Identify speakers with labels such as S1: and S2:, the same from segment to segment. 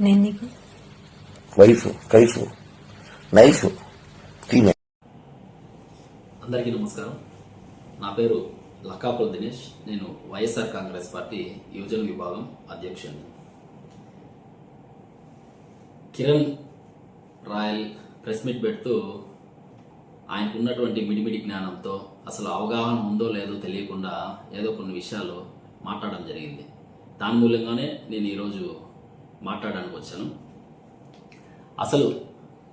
S1: నేను నీకు?
S2: వైఫ్ కైఫ్ నైఫ్ ఫీమేల్.
S3: అందరికీ నమస్కారం. నా పేరు లక్కాకుల దినేష్. నేను వైఎస్ఆర్ కాంగ్రెస్ పార్టీ యువజన విభాగం అధ్యక్షుడిని. కిరణ్ రాయల్ ప్రెస్ మీట్ పెడుతూ ఆయనకు ఉన్నటువంటి మిడిమిడి జ్ఞానంతో అసలు అవగాహన ఉందో లేదో తెలియకుండా ఏదో కొన్ని విషయాలు మాట్లాడడం జరిగింది. దాని మూలంగానే నేను ఈరోజు మాట్లాడడానికి వచ్చాను. అసలు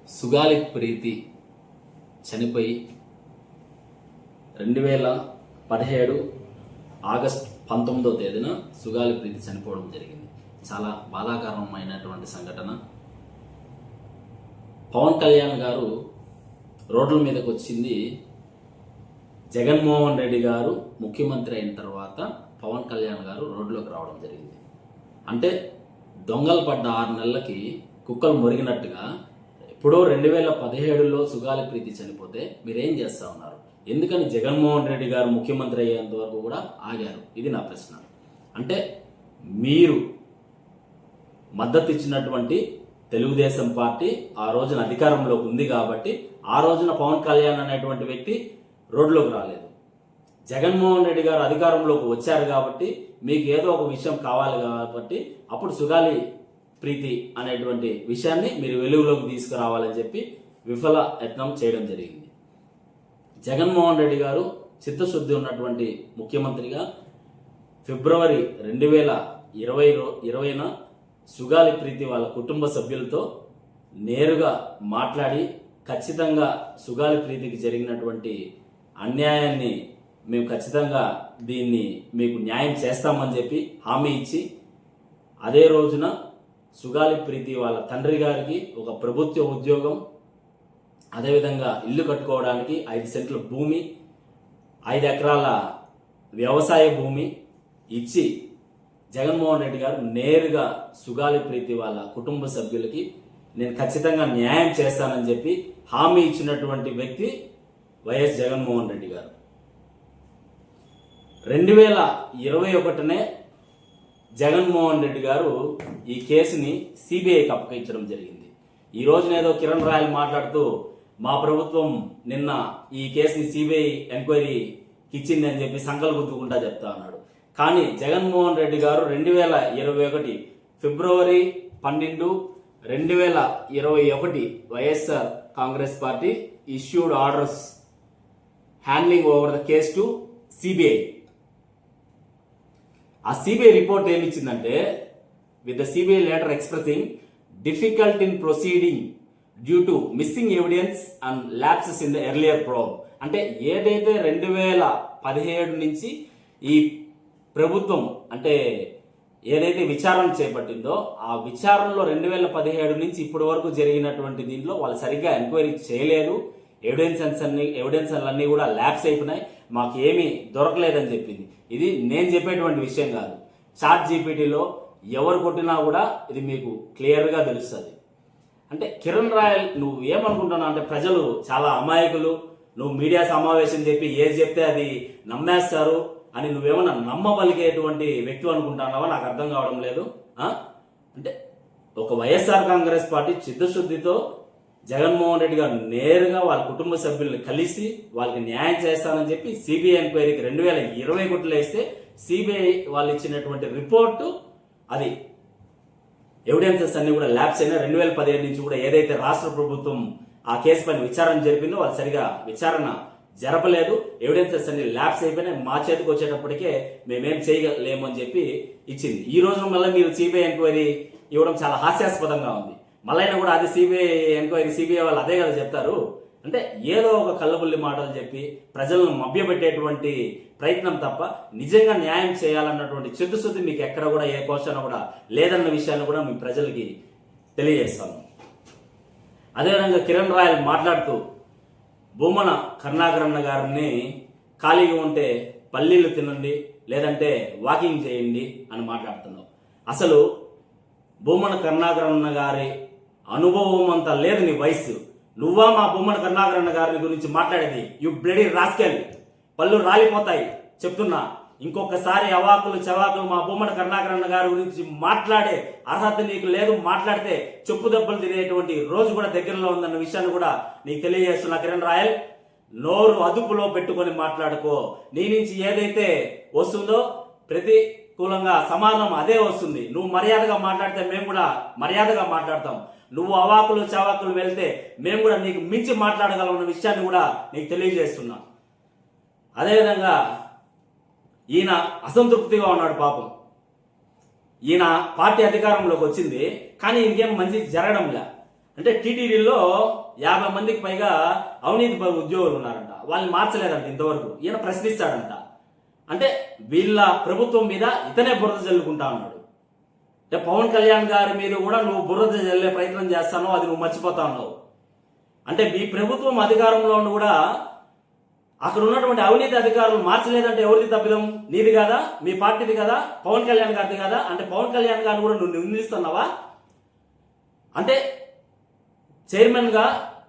S3: సుగాలి ప్రీతి చనిపోయి రెండు వేల పదిహేడు ఆగస్ట్ పంతొమ్మిదో తేదీన సుగాలి ప్రీతి చనిపోవడం జరిగింది. చాలా బాధాకరమైనటువంటి సంఘటన. పవన్ కళ్యాణ్ గారు రోడ్ల మీదకి వచ్చింది. జగన్మోహన్ రెడ్డి గారు ముఖ్యమంత్రి అయిన తర్వాత పవన్ కళ్యాణ్ గారు రోడ్లోకి రావడం జరిగింది. అంటే దొంగలు పడ్డ ఆరు నెలలకి కుక్కలు మురిగినట్టుగా ఎప్పుడో రెండు వేల పదిహేడులో సుగాలి ప్రీతి చనిపోతే మీరేం చేస్తా ఉన్నారు? ఎందుకని జగన్మోహన్ రెడ్డి గారు ముఖ్యమంత్రి అయ్యేంత వరకు కూడా ఆగారు? ఇది నా ప్రశ్న. అంటే మీరు మద్దతు ఇచ్చినటువంటి తెలుగుదేశం పార్టీ ఆ రోజున అధికారంలోకి ఉంది కాబట్టి ఆ రోజున పవన్ కళ్యాణ్ అనేటువంటి వ్యక్తి రోడ్లోకి రాలేదు. జగన్మోహన్ రెడ్డి గారు అధికారంలోకి వచ్చారు కాబట్టి మీకు ఏదో ఒక విషయం కావాలి కాబట్టి అప్పుడు సుగాలి ప్రీతి అనేటువంటి విషయాన్ని మీరు వెలుగులోకి తీసుకురావాలని చెప్పి విఫల యత్నం చేయడం జరిగింది. జగన్మోహన్ రెడ్డి గారు చిత్తశుద్ధి ఉన్నటువంటి ముఖ్యమంత్రిగా ఫిబ్రవరి రెండు వేల ఇరవై ఇరవైన సుగాలి ప్రీతి వాళ్ళ కుటుంబ సభ్యులతో నేరుగా మాట్లాడి ఖచ్చితంగా సుగాలి ప్రీతికి జరిగినటువంటి అన్యాయాన్ని మేము ఖచ్చితంగా దీన్ని మీకు న్యాయం చేస్తామని చెప్పి హామీ ఇచ్చి అదే రోజున సుగాలి ప్రీతి వాళ్ళ తండ్రి గారికి ఒక ప్రభుత్వ ఉద్యోగం అదేవిధంగా ఇల్లు కట్టుకోవడానికి ఐదు సెంట్ల భూమి ఐదు ఎకరాల వ్యవసాయ భూమి ఇచ్చి జగన్మోహన్ రెడ్డి గారు నేరుగా సుగాలి ప్రీతి వాళ్ళ కుటుంబ సభ్యులకి నేను ఖచ్చితంగా న్యాయం చేస్తానని చెప్పి హామీ ఇచ్చినటువంటి వ్యక్తి వైఎస్ జగన్మోహన్ రెడ్డి గారు. రెండు వేల ఇరవై ఒకటినే జగన్మోహన్ రెడ్డి గారు ఈ కేసుని సిబిఐకి అప్పగించడం జరిగింది. ఈ రోజున ఏదో కిరణ్ రాయల్ మాట్లాడుతూ మా ప్రభుత్వం నిన్న ఈ కేసుని సిబిఐ ఎంక్వైరీకి ఇచ్చింది అని చెప్పి సంకల్ గుర్తుకుంటా చెప్తా అన్నాడు. కానీ జగన్మోహన్ రెడ్డి గారు రెండు వేల ఇరవై ఒకటి ఫిబ్రవరి పన్నెండు రెండు వేల ఇరవై ఒకటి YSR Congress party issued orders handling over the case to CBI. ఆ CBI report ఏమిచ్చిందంటే with the CBI letter expressing difficult in proceeding due to missing evidence and lapses in the earlier probe అంటే ఏదైతే రెండు వేల పదిహేడు నుంచి ఈ ప్రభుత్వం అంటే ఏదైతే విచారణ చేపట్టిందో ఆ విచారణలో రెండు వేల పదిహేడు నుంచి ఇప్పటి వరకు జరిగినటువంటి దీంట్లో వాళ్ళు సరిగ్గా ఎంక్వైరీ చేయలేదు. ఎవిడెన్స్ అన్ని ఎవిడెన్స్ అన్నీ కూడా ల్యాబ్స్ అయిపోయినాయి. మాకు ఏమీ దొరకలేదని చెప్పింది. ఇది నేను చెప్పేటువంటి విషయం కాదు. చాట్ జీపీటీలో ఎవరు కొట్టినా కూడా ఇది మీకు క్లియర్గా తెలుస్తుంది. అంటే కిరణ్ రాయల్ నువ్వు ఏమనుకుంటున్నావు అంటే ప్రజలు చాలా అమాయకులు నువ్వు మీడియా సమావేశం చెప్పి ఏది చెప్తే అది నమ్మేస్తారు అని నువ్వేమన్నా నమ్మబలిగేటువంటి వ్యక్తి అనుకుంటున్నావా? నాకు అర్థం కావడం లేదు. అంటే ఒక వైఎస్ఆర్ కాంగ్రెస్ పార్టీ చిత్తశుద్ధితో జగన్మోహన్ రెడ్డి గారు నేరుగా వాళ్ళ కుటుంబ సభ్యులను కలిసి వాళ్ళకి న్యాయం చేస్తానని చెప్పి సిబిఐ ఎంక్వైరీకి రెండు వేల ఇరవై ఒకటిలో వేస్తే సిబిఐ వాళ్ళు ఇచ్చినటువంటి రిపోర్టు అది ఎవిడెన్సెస్ అన్ని కూడా ల్యాబ్స్ అయినా రెండు వేల పదిహేడు నుంచి కూడా ఏదైతే రాష్ట్ర ప్రభుత్వం ఆ కేసు పైన విచారణ జరిపిందో వాళ్ళు సరిగా విచారణ జరపలేదు. ఎవిడెన్సెస్ అన్ని ల్యాబ్స్ అయిపోయినాయి మా చేతికి వచ్చేటప్పటికే మేమేం చేయలేము అని చెప్పి ఇచ్చింది. ఈ రోజున మళ్ళీ మీరు సిబిఐ ఎంక్వైరీ ఇవ్వడం చాలా హాస్యాస్పదంగా ఉంది. మళ్ళీ కూడా అది సిబిఐ ఎంక్వైరీ సిబిఐ వాళ్ళు అదే కదా చెప్తారు. అంటే ఏదో ఒక కళ్ళబుల్లి మాటలు చెప్పి ప్రజలను మభ్యపెట్టేటువంటి ప్రయత్నం తప్ప నిజంగా న్యాయం చేయాలన్నటువంటి చిత్తశుద్ధి మీకు ఎక్కడ కూడా ఏ క్వశ్చన్ కూడా లేదన్న విషయాన్ని కూడా మీ ప్రజలకి తెలియజేస్తాను. అదేవిధంగా కిరణ్ రాయల్ మాట్లాడుతూ భూమన కరుణాకరణ గారిని ఖాళీగా ఉంటే పల్లీలు తినండి లేదంటే వాకింగ్ చేయండి అని మాట్లాడుతున్నావు అసలు భూమన కరుణాకరణ గారి అనుభవం అంతా లేదు నీ వయసు నువ్వా మా బొమ్మడి కరుణాకరణ గారి గురించి మాట్లాడేది? యు బ్లడీ రాస్కెల్ పళ్ళు రాలిపోతాయి. చెప్తున్నా ఇంకొకసారి అవాకులు చవాకులు మా బొమ్మన కరుణాకరణ గారి గురించి మాట్లాడే అర్హత నీకు లేదు మాట్లాడితే చెప్పు దెబ్బలు తినేటువంటి రోజు కూడా దగ్గరలో ఉందన్న విషయాన్ని కూడా నీకు తెలియజేస్తున్నా కిరణ్ రాయల్. నోరు అదుపులో పెట్టుకొని మాట్లాడుకో. నీ నుంచి ఏదైతే వస్తుందో ప్రతికూలంగా సమాధానం అదే వస్తుంది. నువ్వు మర్యాదగా మాట్లాడితే మేము కూడా మర్యాదగా మాట్లాడతాం. నువ్వు అవాకులు చవాకులు వెళ్తే మేము కూడా నీకు మించి మాట్లాడగలమన్న విషయాన్ని కూడా నీకు తెలియజేస్తున్నా. అదేవిధంగా ఈయన అసంతృప్తిగా ఉన్నాడు పాపం. ఈయన పార్టీ అధికారంలోకి వచ్చింది కానీ ఇంకేం మంచి జరగడంలే అంటే టీటీడీలో యాభై మందికి పైగా అవినీతి ఉద్యోగులు ఉన్నారంట. వాళ్ళని మార్చలేదంట ఇంతవరకు. ఈయన ప్రశ్నిస్తాడంట. అంటే వీళ్ళ ప్రభుత్వం మీద ఇతనే బురద చల్లుకుంటా ఉన్నాడు. పవన్ కళ్యాణ్ గారి మీద కూడా నువ్వు బురద చల్లే ప్రయత్నం చేస్తానో అది నువ్వు మర్చిపోతావు అంటే మీ ప్రభుత్వం అధికారంలో కూడా అక్కడ ఉన్నటువంటి అవినీతి అధికారులు మార్చలేదంటే ఎవరిది తప్పిదం? నీది కదా? మీ పార్టీది కదా? పవన్ కళ్యాణ్ గారిది కదా? అంటే పవన్ కళ్యాణ్ గారిని కూడా నువ్వు నిందిస్తున్నావా? అంటే చైర్మన్గా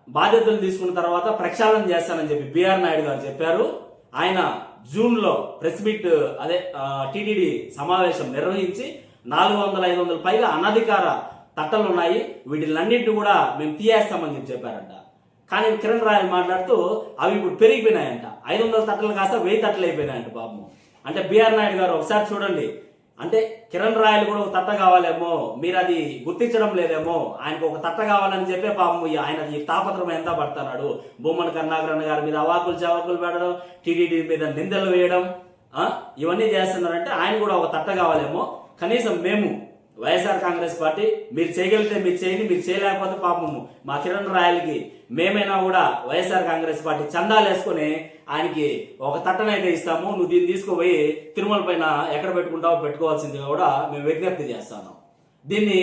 S3: బాధ్యతలు తీసుకున్న తర్వాత ప్రక్షాళన చేస్తానని చెప్పి బిఆర్ నాయుడు గారు చెప్పారు. ఆయన జూన్లో ప్రెస్ మీట్ అదే టీటీడీ సమావేశం నిర్వహించి నాలుగు వందల ఐదు వందల పైగా అనధికార తట్టలు ఉన్నాయి. వీటిలన్నింటినీ కూడా మేము తీయేస్తామని చెప్పి చెప్పారంట. కానీ కిరణ్ రాయల్ మాట్లాడుతూ అవి ఇప్పుడు పెరిగిపోయినాయంట. ఐదు వందల తట్టలు కాస్త వెయ్యి తట్టలు అయిపోయినాయంట పాపం అంటే బిఆర్ నాయుడు గారు ఒకసారి చూడండి. అంటే కిరణ్ రాయల్ కూడా ఒక తట్ట కావాలేమో మీరు అది గుర్తించడం లేదేమో ఆయనకు ఒక తట్ట కావాలని చెప్పే పాపం ఆయన ఈ తాపత్రం ఎంత పడుతున్నాడు. బొమ్మన కరుణాకరణ గారి మీద అవాకులు చవాకులు పెట్టడం టీడీడీ మీద నిందలు వేయడం ఇవన్నీ చేస్తున్నారంటే ఆయన కూడా ఒక తట్ట కావాలేమో. కనీసం మేము వైఎస్ఆర్ కాంగ్రెస్ పార్టీ మీరు చేయగలిగితే మీరు చేయండి మీరు చేయలేకపోతే పాపము. మా కిరణ్ రాయల్కి మేమైనా కూడా వైఎస్ఆర్ కాంగ్రెస్ పార్టీ చందాలు వేసుకొని ఆయనకి ఒక తట్టనైతే ఇస్తాము. నువ్వు దీన్ని తీసుకుపోయి తిరుమల పైన ఎక్కడ పెట్టుకుంటావో పెట్టుకోవాల్సిందిగా కూడా మేము విజ్ఞప్తి చేస్తాను దీన్ని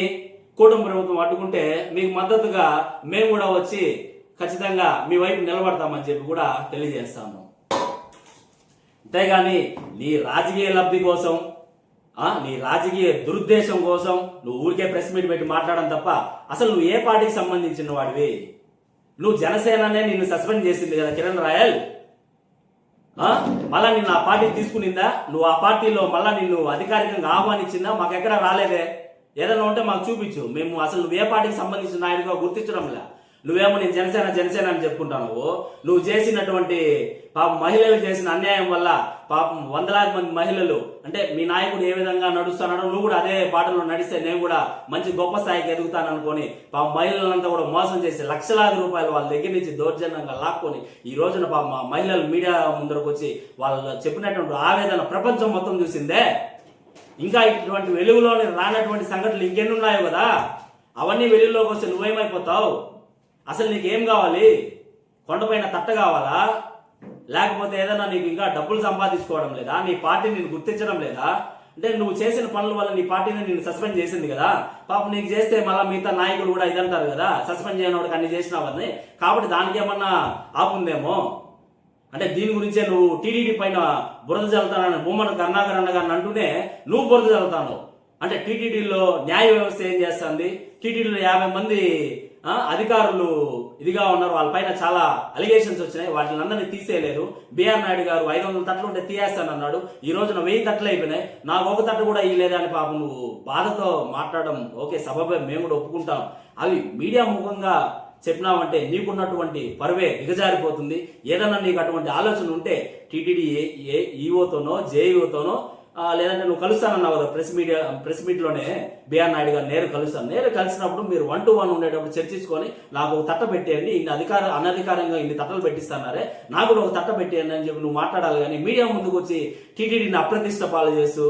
S3: కూటమి ప్రభుత్వం అడ్డుకుంటే మీకు మద్దతుగా మేము కూడా వచ్చి ఖచ్చితంగా మీ వైపు నిలబడతామని చెప్పి కూడా తెలియజేస్తాము. అంతేగాని నీ రాజకీయ లబ్ధి కోసం నీ రాజకీయ దురుద్దేశం కోసం నువ్వు ఊరికే ప్రెస్ మీట్ పెట్టి మాట్లాడడం తప్ప అసలు నువ్వు ఏ పార్టీకి సంబంధించిన వాడివి? నువ్వు జనసేననే నిన్ను సస్పెండ్ చేసింది కదా కిరణ్ రాయల్? మళ్ళా నిన్ను ఆ పార్టీ తీసుకునిందా? నువ్వు ఆ పార్టీలో మళ్ళా నిన్ను అధికారికంగా ఆహ్వానించిందా? మాకు ఎక్కడ రాలేదే? ఏదైనా ఉంటే మాకు చూపించు. మేము అసలు నువ్వు ఏ పార్టీకి సంబంధించిన నాయకుడిగా గుర్తించడంలే నువ్వేమో నేను జనసేన జనసేన అని చెప్పుకుంటావు నువ్వు. చేసినటువంటి పాపం మహిళలు చేసిన అన్యాయం వల్ల పాపం వందలాది మంది మహిళలు అంటే మీ నాయకుడు ఏ విధంగా నడుస్తున్నాడో నువ్వు కూడా అదే బాటలో నడిస్తే నేను కూడా మంచి గొప్ప స్థాయికి ఎదుగుతాను అనుకొని పాపం మహిళలంతా కూడా మోసం చేసి లక్షలాది రూపాయలు వాళ్ళ దగ్గర నుంచి దౌర్జన్యంగా లాక్కొని ఈ రోజున పాపం మా మహిళలు మీడియా ముందరకు వచ్చి వాళ్ళు చెప్పినటువంటి ఆవేదన ప్రపంచం మొత్తం చూసిందే. ఇంకా ఇటువంటి వెలుగులోని రానటువంటి సంఘటనలు ఇంకెన్నున్నాయో కదా. అవన్నీ వెలుగులోకి వస్తే నువ్వేమైపోతావు? అసలు నీకేం కావాలి? కొండపైన తట్ట కావాలా? లేకపోతే ఏదైనా నీకు ఇంకా డబ్బులు సంపాదించుకోవడం లేదా? నీ పార్టీని నేను గుర్తించడం లేదా? అంటే నువ్వు చేసిన పనుల వల్ల నీ పార్టీని నేను సస్పెండ్ చేసింది కదా? పాపం నీకు చేస్తే మళ్ళీ మిగతా నాయకులు కూడా ఇదంటారు కదా? సస్పెండ్ చేయనోడికి అన్ని చేసినావని కాబట్టి దానికి ఏమన్నా ఆపుందేమో? అంటే దీని గురించే నువ్వు టీడీడీ పైన బురద చల్లుతానని బొమ్మన కర్ణాకర్ అన్న గారిని అంటూనే నువ్వు బురద చల్లుతాను అంటే టీటీడీలో న్యాయ వ్యవస్థ ఏం చేస్తుంది? టీటీడీలో యాభై మంది అధికారులు ఇదిగా ఉన్నారు. వాళ్ళ పైన చాలా అలిగేషన్స్ వచ్చినాయి. వాటిని అందరినీ తీసేయలేదు. బిఆర్ నాయుడు గారు ఐదు వందల తట్లు ఉంటే తీయేస్తానన్నాడు ఈ రోజున వెయ్యి తట్లు అయిపోయినాయి. నాకు ఒక తట్టు కూడా ఇయ్యలేదు అని పాపం నువ్వు బాధతో మాట్లాడడం. ఓకే సభపై మేము కూడా ఒప్పుకుంటాం. అవి మీడియా ముఖంగా చెప్పినామంటే నీకున్నటువంటి పరువే దిగజారిపోతుంది. ఏదన్నా నీకు అటువంటి ఆలోచన ఉంటే టీటీడీ ఏ ఈఓతోనో జేఈఓతోనో లేదంటే నువ్వు కలుస్తానన్నావు కదా ప్రెస్ మీడియా ప్రెస్ మీట్లోనే బిఆర్ నాయుడు గారు నేరు కలుస్తాను. నేరు కలిసినప్పుడు మీరు వన్ టు వన్ ఉండేటప్పుడు చర్చించుకొని నాకు ఒక తట్ట పెట్టేయండి ఇన్ని అధికార అనధికారంగా ఇన్ని తట్టలు పెట్టిస్తానారే నాకు కూడా ఒక తట్ట పెట్టేయండి అని చెప్పి నువ్వు మాట్లాడాలి కానీ మీడియా ముందుకు వచ్చి టీటీడీని అప్రతిష్ట పాలు చేస్తూ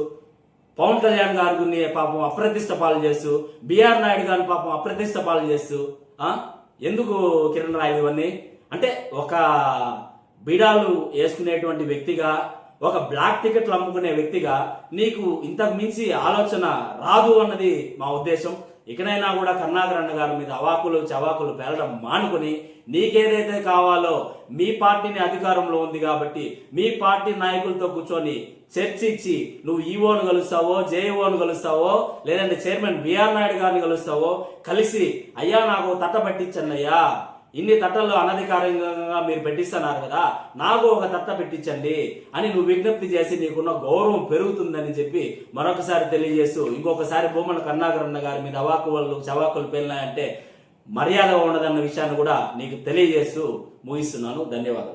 S3: పవన్ కళ్యాణ్ గారిని పాపం అప్రతిష్ట పాలు చేస్తూ బిఆర్ నాయుడు గారిని పాపం అప్రతిష్ట పాలు చేస్తూ ఎందుకు కిరణ్ రాయలు ఇవన్నీ? అంటే ఒక బీడాలు వేసుకునేటువంటి వ్యక్తిగా ఒక బ్లాక్ టికెట్లు అమ్ముకునే వ్యక్తిగా నీకు ఇంతకు మించి ఆలోచన రాదు అన్నది మా ఉద్దేశం. ఇకనైనా కూడా కరుణాకర్ అన్న గారి మీద అవాకులు చవాకులు పేలడం మానుకొని నీకేదైతే కావాలో మీ పార్టీని అధికారంలో ఉంది కాబట్టి మీ పార్టీ నాయకులతో కూర్చొని చర్చించి నువ్వు ఈఓను కలుస్తావో జేఈఓను కలుస్తావో లేదంటే చైర్మన్ బిఆర్ నాయుడు గారిని కలుస్తావో కలిసి అయ్యా నాకు తట్ట పట్టించన్నయ్యా ఇన్ని తట్టల్లో అనధికారికంగా మీరు పెట్టిస్తున్నారు కదా నాకు ఒక తట్ట పెట్టించండి అని నువ్వు విజ్ఞప్తి చేసి నీకున్న గౌరవం పెరుగుతుందని చెప్పి మరొకసారి తెలియజేస్తూ ఇంకొకసారి భూమన కరుణాకరణ గారి మీద అవాకువలు వాళ్ళు చవాకులు పేలినాయంటే మర్యాద ఉండదన్న విషయాన్ని కూడా నీకు తెలియజేస్తూ ముగిస్తున్నాను. ధన్యవాదాలు.